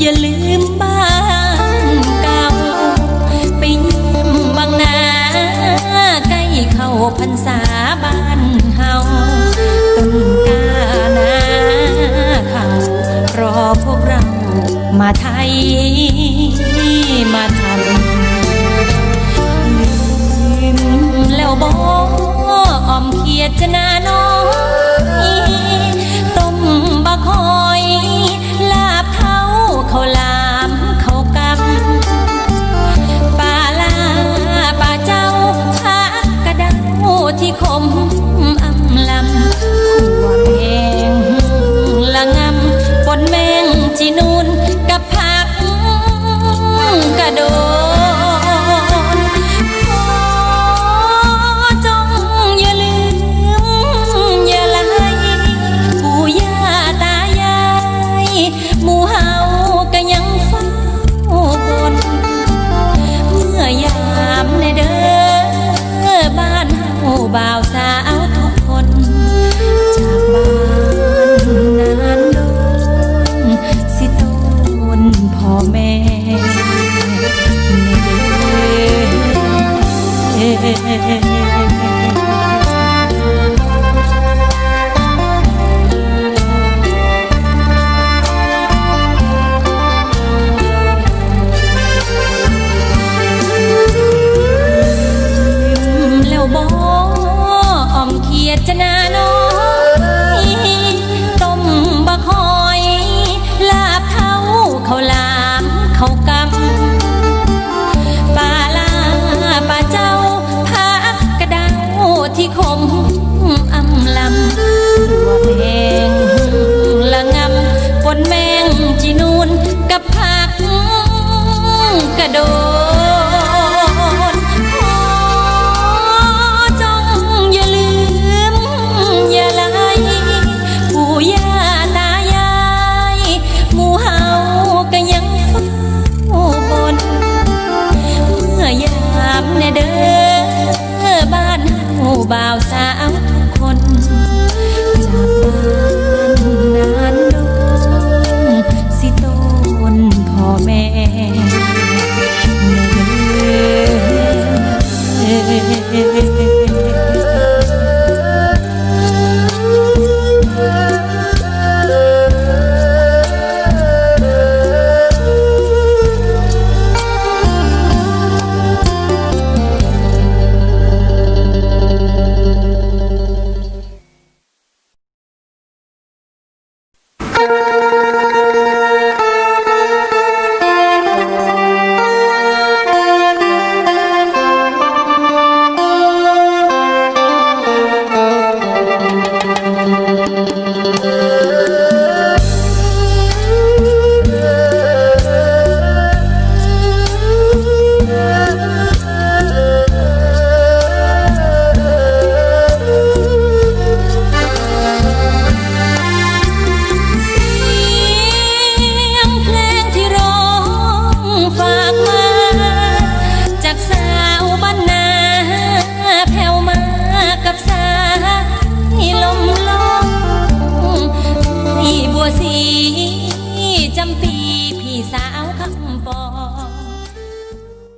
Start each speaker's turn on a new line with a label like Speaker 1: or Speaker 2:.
Speaker 1: อย่าลืมบ้านเก่า ไปเยี่ยมบางนาใกล้เข้าพรรษาบ้านเฮาต้นกานาเขารอพวกเรามาไทย มาทำลืมแล้วบอกอ้อมเขียดจนาน้อง head.